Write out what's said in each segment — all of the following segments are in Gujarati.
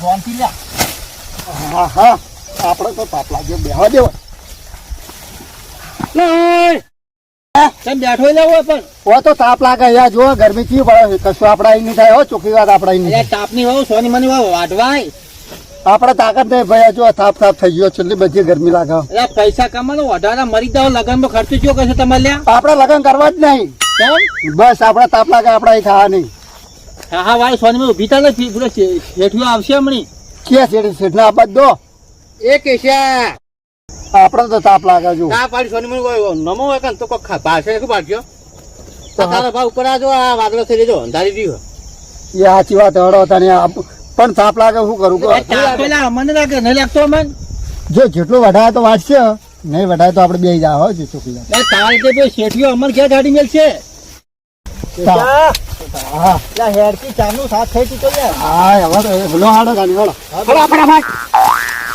શાંતિ લ્યા. હા હા. આપણે તો તાપ લાગ્યો બેહવા દેવો તમે બેઠો લેવો પણ. ઓ તો તાપ લાગે. યાર જો ગરમી ચી પડે કશું આપડા અહીં નહીં થાય. હો ચોખ્ખી વાત આપડા અહીં નહીં સોની મની વાવ વાઢવાય. આપણે તાકાત નહીં. ભાઈ જો તાપ તાપ થઈ ગયો. છેલ્લી બધી ગરમી લાગે. પૈસા કમાનો અઢારા મરી જાવ લગનમાં ખર્ચો ચો કરશે તમારે લ્યા? આપણે લગન કરવા જ નહીં. બસ આપણે તાપ લાગે આપણે અહીં ખાવા નહીં. હા હા વાળી સોની માં ઊભી થાય ને પૂરો શેઠિયો આવશે હમણી. કે શેઠ શેઠને આપવા દો. એ કેશા આપણે તો તાપ લાગે જો. તાપ પાડી સોની મની નમો હોય તો કોક ખા પાછળ શું પાડજો? તારા ભાવ ઉપર આજો આ વાદળો થઈ જજો અંધારી રહ્યો. એ સાચી વાત હડો તને પણ તાપ લાગે શું કરું? પેલા મને લાગે નહીં લાગતો મન જો જેટલું વઢાય તો વાંચશે નહીં વઢાય તો આપણે બે જા હો જે ચોખ્ખી વાત તારે તે શેઠિયો અમર ક્યાં ગાડી મેલશે. હા. લા હેડકી ચાનું સાથ થઈ હા હવે તો ભલો હાડો ગાડી હાડો હલો ફટાફટ.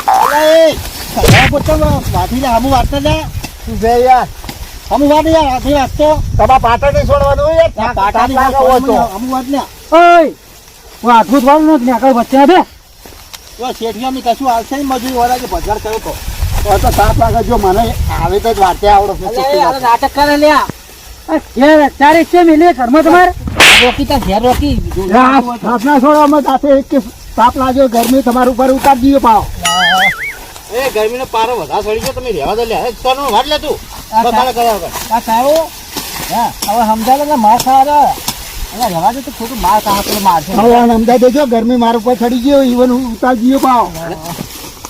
અલા એ સગા પોતા વાથી લે હમુ વાતને લે તું બે યાર? હમુ વાત યાર પાટા નહીં છોડવાનું તાપ વાત તો. વાત ઓય હું જ વાળું નથી આગળ વચ્ચે બે તો શેઠિયો કશું આવશે મજૂરી વાળા કે બજાર કયો કો તો તો તાપ લાગે જો મને આવે તો જ આવડો. નાટક કરે લ્યા. અત્યારે છે મિલે ઘરમાં તમારે? રોકી. તા ઘેર રોકી સાથે એક સાપ લાગ્યો ગરમી તમારું ઉપર ઉતાર દીધો પાવ. એ ગરમીનો પારો વધારે સડી ગયો તમે રહેવા દે લે સોનું વાટ લે તું. બકાળા કર્યા વગર આ સાહેબ હા હવે સમજાવે ને માર ખાવા અરે રહેવા દે તો ખોટું માર ખાવા પેલો મારશે હવે દેજો ગરમી મારા ઉપર ચડી ગયો ઈવન ઉતાર ગયો પાવ.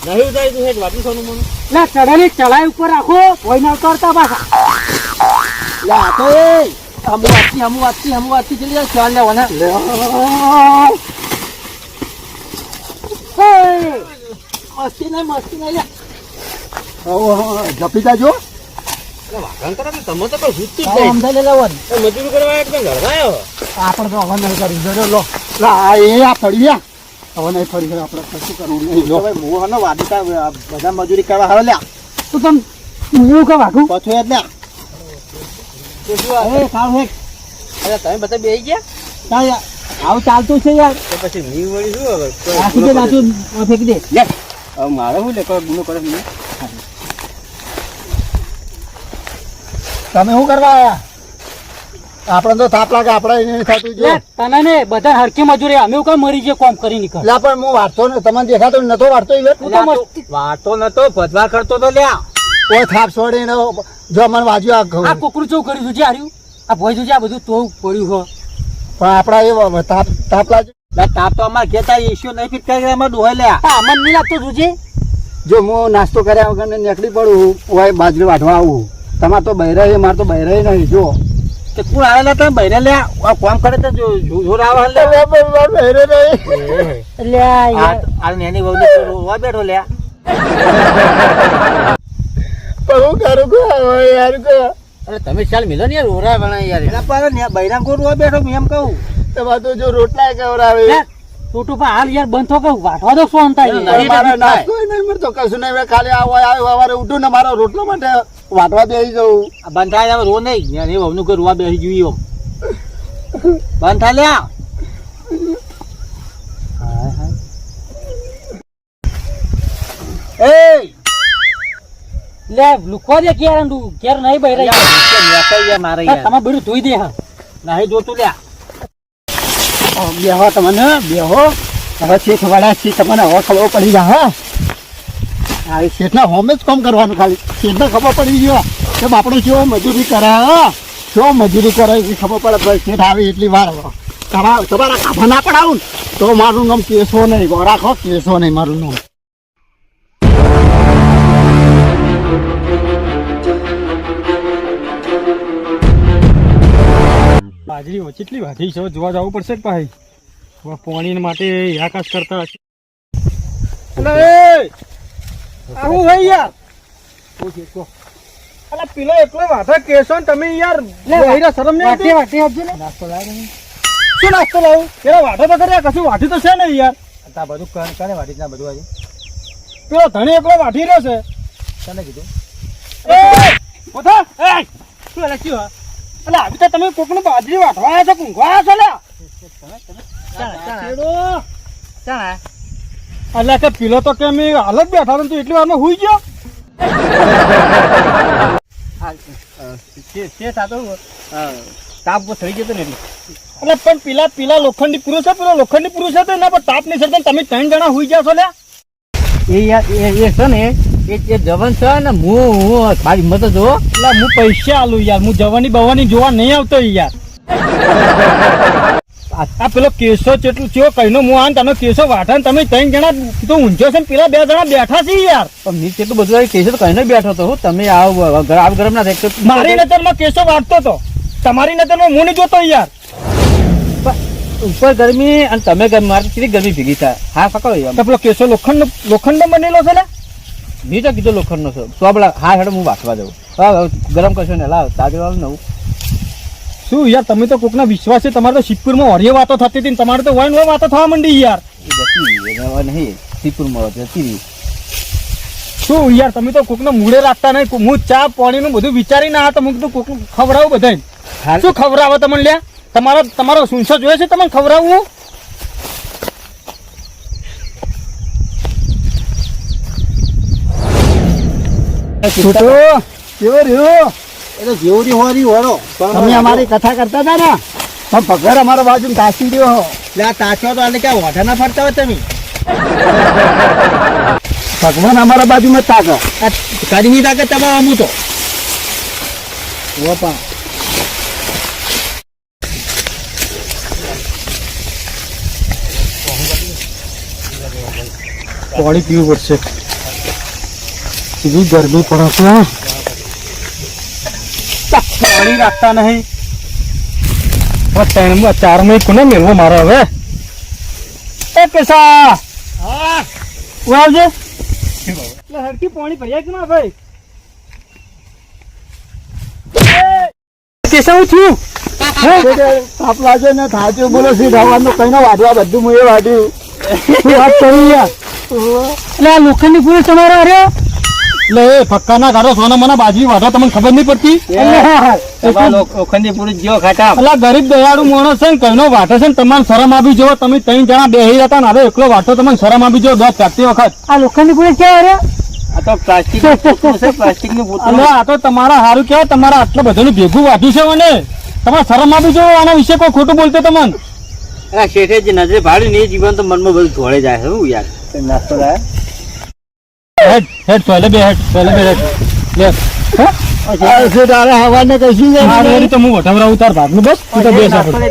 નહીં ઉતારી તું હેઠ વાટલું સોનું મને ના ચડાની ચડાઈ ઉપર રાખો કોઈ ના ઉતારતા પાછા. તો એ હમુ વાતથી હમુ વાતથી હમુ વાતથી જલ્દી જા શ્વાન લેવાના મસ્તી નહીં મસ્તી નહીં જપી જાજો. લે. મજૂરી કરવા એકદમ આપણે તો હવે નહીં કરી. જો લો. લા, આ એ આ ફરી ગયા. હવે નહીં ફરી ગયા. આપણે કશું કરવું નહીં. લો. ભાઈ હું હનો વાડીતા બધા મજૂરી કરવા હારો લ્યા. તો તમે હું કે વાગું પછો જ હે અરે તમે બધા બેસી ગયા? કાંઈ આવું ચાલતું છે યાર. તો પછી મી વળી શું હવે? કોઈ દે ગુનો કરે? નાખી આ ફેંકી દે. લે હવે મારે શું લે? ગુનો કરે મને? તમે શું કરવા આયા? આપણે તો થાપ લાગે આપણે એને થતું જો. તને ને બધા હરકી મજૂરી અમે કામ મરી ગયો કોમ કરી નીકળ. લા પણ હું વાંચતો ને તમને દેખાતો નતો વાંચતો વાંચતો નતો ભજવા કરતો તો લ્યા. કોઈ થાપ છોડીને જો મને વાંચ્યું આ ઘઉં. આ કોકરું ચૌ કર્યું છે? હાર્યું? આ ભોય જોજે આ બધું તો પડ્યું હો. પણ આપણા એ તાપ તાપ લાગે. તાપ તો અમાર ઘેતા ઇસ્યુ નહીં ફિટ કરી અમાર ડોહે લે આ. અમન નહીં લાગતો જોજે. જો હું નાસ્તો કર્યા વગર ને નીકળી પડું ઓય બાજરી વાઢવા આવું. તમાર તો બહેરાય મારે તો બહેરા નહીં જો. તે કોણ આવેલા તમે બહેરે લ્યા આ. કોમ કરે તો જો- જોર આવે લે. બહેરે નહીં. લે આ નેની વહુ ને રોવા બેઠો લે હું કરું કહો હવે યાર કહો. અરે તમે ચાલ મિલો ને યાર ઓરા બના યાર. એના પર ને બૈરામ કો રોવા બેઠો મેં એમ કહું. તમારે તો જો રોટલા કવરાવે ટોટું પણ હાલ યાર બંધો કહું. વાટવા દો શું અંતા નહીં, યાર. નહીં. મારે મળતો કશું નહીં ખાલી આવો આવ્યો સવારે ઉઠું ને મારો રોટલો માટે વાટવા બેસી જવું બંધાય હવે રો નહીં. યાર એ નું કોઈ રોવા બેસી જોઈએ એમ. બંધ થાય લ્યા. હાય હાય. એ લે લુખવા દે ક્યારે તું ક્યારે નહીં બહેરાય યાર, નીચે નેકાઈ ગયા મારે યાર. તમે બધું ધોઈ દે હા. નહીં જોતું લ્યા. બેહો તમને બેહો. હવે શેઠ વાળા છે તમને હવે ખબર પડી જાય હા. એ શેઠના હોમે જ કામ કરવાનું ખાલી. શેઠને ખબર પડી ગયો. કે બાપડો કેવો મજૂરી કરે હા. કેવો મજૂરી કરે એ ખબર પડે ભાઈ શેઠ આવે એટલી વાર. તમારા કાફા ના પડાવું તો મારું નામ કેસો નહીં. રાખો કેસો નહીં મારું નામ. બાજરી કેટલી વાધી છે? જોવા જવું પડશે ભાઈ. પાણી માટે આકાશ કરતા આવું યાર? અલા પેલો એકલો કેસો ને તમે યાર વહીરા શરમ નહીં આવતી? વાટી આપજો ને. શું નાસ્તો લાવું પેલો વાટો તો કર્યા કશું વાટી તો છે ને યાર. આ બધું કર કરે વાડી ના બધું આજે? પેલો ધણી એકલો વાઠી રહ્યો છે. તને કીધું? એ! પોતા એ! શું અલા શું અલા આવી તો તમે કોકને બાજરી વાટવા આવ્યા છો ઊંઘવા આવ્યા છો લે. એટલે કે પીલો તો કે મેં હાલ જ બેઠા તું એટલી વારમાં હુઈ ગયો? તાપ થઈ ગયો ને એટલે. એટલે પણ પેલા પેલા લોખંડી પુરુષ પેલો લોખંડી પુરુષ હતો એના પર તાપ નહીં સરતો તમે ત્રણ જણા હુઈ ગયા છો લે. એ યાર એ એ છે ને એ જવન છે ને હું હું મારી હિંમત તો જો એટલે હું પૈસા આલું યાર. હું જવાની બવાની જોવા નહીં આવતો યાર. આ પેલો કેસો ચેટલું ચેવો કહીનો હું આ તમે કેસો વાઠા તમે ત્રણ જણા તો ઊંચો છે ને પેલા બે જણા બેઠા છે યાર. પણ નીચે કેટલું બધું કેસો કહીને બેઠો હતો તમે આવ ગરમ ગરમ ના થાય. મારી નજરમાં કેસો વાટતો હતો તમારી નજરમાં હું નહીં જોતો યાર. ઉપર ગરમી અને તમે મારી કેટલી ગરમી ભેગી થાય. હા પકડો યાર પેલો કેસો લોખંડ લોખંડ બનેલો છે ને? મેં તો કીધું લોખંડનો છે. સોબળા હા હેડ હું વાંચવા જાઉં. હા ગરમ કરશો ને લાવ તાજું વાળું નવું. શું યાર તમે તો કોકના વિશ્વાસ છે? તમારે તો શિવપુરમાં ઓરિય વાતો થતી હતી ને તમારે તો વન વન વાતો થવા માંડી યાર. નહીં. શિવપુરમાં જતી રહી. શું યાર તમે તો કોકને મૂળે રાખતા નહીં? હું ચા પાણીનું બધું વિચારી ના તો હું કોક ખવડાવું હાલ. શું ખવડાવે તમને લ્યા? તમારો તમારો સુનસો જોયે છે તમને ખવડાવવું? છોટો. કેવો રહ્યો? એટલે જેવું રહ્યું હોય હોરો તમે અમારી કથા કરતા હતા ને? પણ પગાર અમારા બાજુ તાસી રહ્યો હો એટલે આ તાચો તો એટલે ક્યાં ઓઢા ના ફરતા હોય તમે? ભગવાન અમારા બાજુમાં તાક. કરી તાકે તમારા અમુ તો. પાણી પીવું પડશે. સીધી ગરમી પડે છે પાણી રાખતા નહીં. ત્રણમાં ચારમાં કોને મેળવો મારો હવે? એ પૈસા! હું. આવજે. હરકી પાણી ભર્યા કે ના ભાઈ. કેસા હું થયું? તાપ લાગે ને થાચ્યું બોલો સી ઢાવાનું કઈ ના વાઢવા બધું હું એ વાઢ્યું. વાત કરી યાર એટલે આ લોખંડની પૂરી તમારો અરે એટલે એ ફક્કાના ગાડો સોના મને બાજી વાઢો તમને ખબર નહીં પડતી? લોખંડી પુરુષ જેવો ખાટા ગરીબ દયાળુ માણસ છે ને કઈનો વાટે છે ને તમારે શરમ આપી જો તમે ત્રણ જણા બેહી હતા ને હવે એકલો વાટો તમને શરમ દસ ચારતી વખત. આ લોખંડની પુરુષ ક્યાં અરે આ તો પ્લાસ્ટિક પ્લાસ્ટિકનું અલે આ તો તમારા સારું કેવાય તમારા આટલું બધું ભેગું વાધુ છે મને. તમારે શરમ આપી જો આના વિશે કોઈ ખોટું બોલતો તમને શેઠે જે નજરે ભાડ્યું ને એ જીવન તો મનમાં બધું ધોળે જાય છે હું યાર નાસ્તો લાય? હેડ હેડ પહેલે બે હેડ પહેલે બે હેડ. લે. હે? તારે હવાને કશું જ આ તો હું વઢાવરાવું તાર ભાગનું બસ. તું તો બેસ આપણે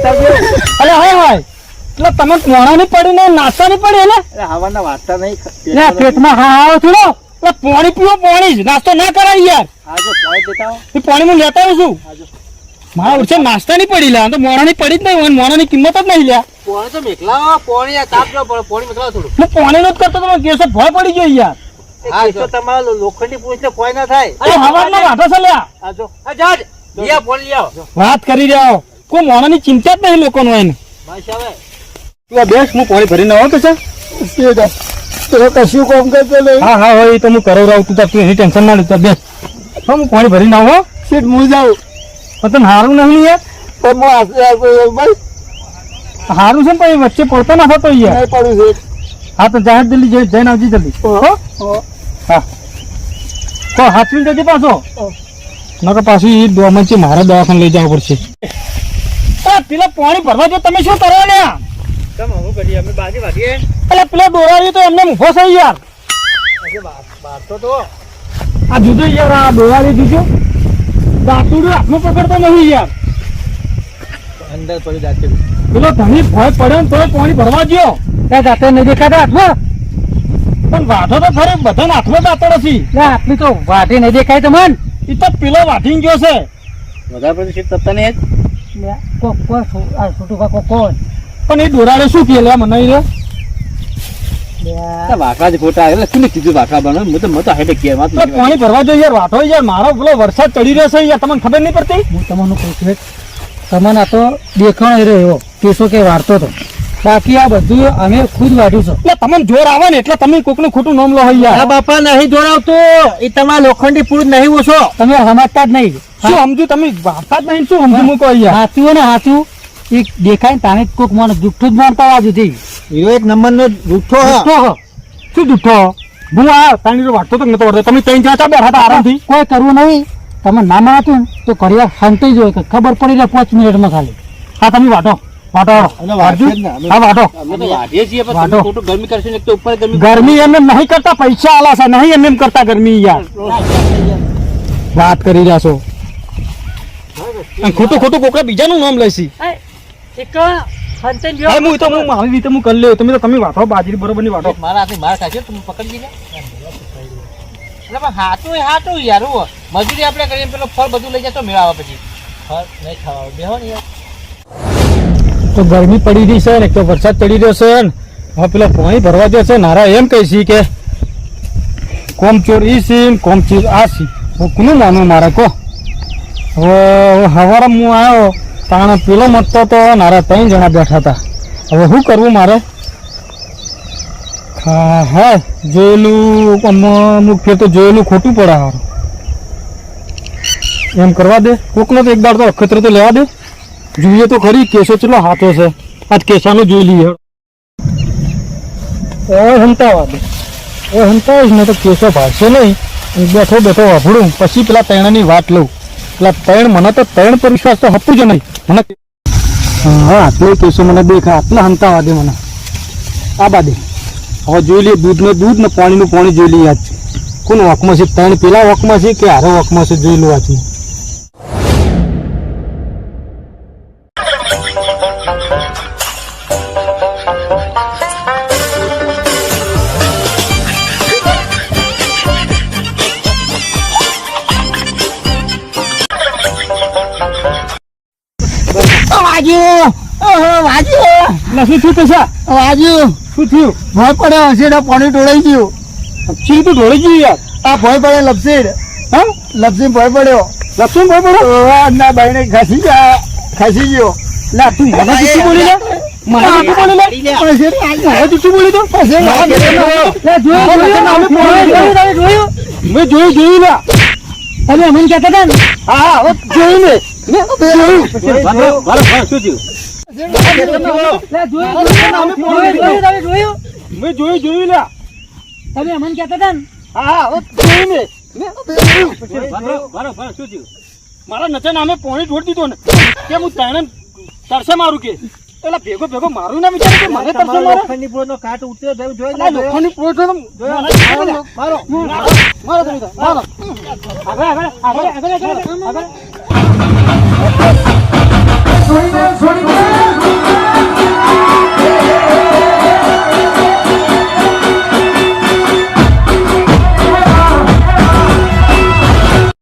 અલે હાય હાય એટલે તમે મોણા ની પડી ને નાસ્તા ની પડી એટલે હવાના વાંચતા નહીં લે પેટમાં હા આવો થોડો. એટલે પાણી પીવો પાણી જ. નાસ્તો ના કરાય યાર. આજો પોઈન્ટ દેતા હો પાણી હું લેતા આવું છું. મારા ઉઠે નાસ્તા ની પડી લે. તો મોણા ની પડી જ નહીં મોણા ની કિંમત જ નહીં લે. પોણી તો મેકલા પોણી તાપ જો પોણી મેકલા થોડું. હું પાણી નો જ કરતો તમે કેસો ભય પડી ગયો યાર. હા તો તમારા લોખંડી પુરુષ ને કોઈ ના થાય. અરે હવા વાંધો છે લ્યા. આજો આ જાજ લિયા પોણી લિયા. વાત કરી રહ્યા કોઈ મોણા ચિંતા જ નહીં લોકોનો એને. બસ હવે તું આ બેસ હું પાણી ભરીને આવો કે છે તો કશું કામ કરતો નહીં. હા હા હોય તો હું કરાવ રહું તું તું એની ટેન્શન ના લેતો બેસ. હા હું પાણી ભરીને આવો હો. શેઠ હું જાઉં. પણ તને હારું નહીં યાર? પણ હું આશરે હારું છે ને વચ્ચે પડતો ના થતો યાર. નહીં પડું હા તો જાહેર દિલ્હી જઈ- જઈને આવજી જલ્દી. હો. હો. કો હાથવી જજે પાછો? નકર પાછું એ ડોમન મારે દવાખાને લઈ જવું પડશે. પેલા પાણી ભરવા જો તમે શું કરો ને તમે હું કરીએ અમે બાજી વાગીએ. એટલે પેલો દોરાવી તો એમને ઊભો થઈ યાર. બારતો તો. આ જુદો યાર આ દોરાવી દીધો દાંતુડું હાથમાં પકડતો નહીં યાર. અંદર પડી પેલો ધણી ભય પડ્યો ને તો પાણી ભરવા ગયો. ત્યાં જાતે નહીં દેખાતા હાથમાં? પણ વાઢો તો ખરે બધાને હાથમાં દાંતો નથી આટલી તો વાઢી નહીં દેખાય તમને. એ તો પેલો વાઢી ગયો છે. વધારે પડતું શીત તપતા નહીં પણ એ દોરાડે શું કે લે મને રે વાંકડા જ ખોટા એટલે કોને કીધું વાંકડા બનો? હું તો મતો હેડે કે વાત પાણી ભરવા જોઈએ યાર વાઢો યાર મારો પેલો વરસાદ ચડી રહ્યો છે યાર તમને ખબર નહીં પડતી? હું તમને કહું છું તમને આ તો દેખાણ રહ્યો એવો કેસો કે વાર્તો તો. બાકી આ બધું અમે ખુદ વાઢ્યું છું એટલે તમને જોર આવે ને એટલે તમે કોકનું ખોટું નામ લો બાપા નહીં જોડાવતો. એ તમારા લોખંડી પુરુષ નહીં ઓછો. તમે સમજતા જ નહીં. શું સમજુ તમે વાપતા જ નહીં શું સમજુ મૂકો યાર હોય ને હાચું. એ દેખાય ને તાને કોઈક મને જુઠ્ઠું જ મારતા સુધી હીરો એક નંબર નો જુઠ્ઠો જુઠ્ઠો. શું જુઠ્ઠો હું? આ તાણી વાટતો તો નતો વળતો તમે ત્રણ ચાચા બેઠા હતા આરામથી. કોઈ કરવું નહીં. તમે ના માનતું તો ઘડિયાળ શાંતિ જ હોય ખબર પડી જાય પાંચ મિનિટમાં ખાલી. હા તમે વાટો ગરમી કરશો ને એક તો ઉપર ગરમી ગરમી એમ એમ નહીં કરતા પૈસા આલા છે નહીં એમ એમ કરતા ગરમી યાર. વાત કરી રહ્યા છો. ખોટું ખોટું કોકડા બીજાનું નામ લેશી હા તો હું મારી રીતે હું કરી લ્યો તમે તો તમે વાટો બાજરી બરોબરની વાટો મારા હાથે માર ખાશે તમે પણ હાચું એ હાચું યાર મજૂરી આપણે કરીએ પેલો ફળ બધું લઈ જાય તો મેળાવા પછી. ફળ નહીં ખાવા બેહો ને યાર. તો ગરમી પડી રહી છે ને તો વરસાદ ચડી રહ્યો છે ને હવે પેલો પાણી ભરવા દે છે. નારા એમ કહી છે કે કોમચોર ઈ સી કોમચોર આ સી હું કોનું માનવું મારે કહો? હવે હવારે હું આવ્યો તાણે પેલો મતતો તો નારા ત્રણ જણા બેઠા હતા. હવે શું કરવું મારે? હા હા, જોયેલું અમુક તો જોયેલું ખોટું પડે એમ કરવા દે? કોકનો તો એક દાડ તો અખતરો તો લેવા દે. જોઈએ તો ખરી, કેસો ચલો હાથો છે? આજ કેસાનો જોઈ લઈએ. ઓય હંતા દે ઓય હંતાવીશ ને તો કેસો ભાગશે નહીં. બેઠો બેઠો વાભડું પછી પેલા તૈણાની વાત લઉં. પેલા તૈણ મને તો તૈણ પર વિશ્વાસ તો હતું જ નહીં. મને હા, આટલો કેસો મને દેખા આટલા હંતા દે મને. આ બાદે હવે જોઈ લઈએ, દૂધનું દૂધ ને પાણીનું પાણી જોઈ લઈએ આજ. કોણ વકમાં છે? તૈણ પેલા વકમાં છે કે હારો વકમાં છે? જોઈ લો આથી વાજ્યું ઓહો, વાજ્યું નથી થયું પૈસા? વાજ્યું શું થયું? ભોય પડ્યો હશે ને પાણી ઢોળાઈ ગયું. ચીર તો ઢોળી ગયું યાર. આ ભોય પડે લપસીડ. હા? લપસી ભોય પડ્યો. ભાઈ બોલો ઓવા, ના બાઈને ખસી ગયા ખસી ગયો. લા તું મને જુઠ્ઠું બોલી લે. ને, જોયું. મેં જોયું જોયું. લા. તમે અમને કહેતા હતા ને? હા જોયું ને જોયું જોયું મારા નચા નામે પોણી ઢોળ દીધો ને. કે હું તાણે તરસે મારું કે? પેલા ભેગો ભેગો મારું ના વિચાર કે મારે તરસે મારે? કાટ ઉતર્યો મારો મારો. મારો આગળ આગળ આગળ આગળ આગળ. છોડીને છોડી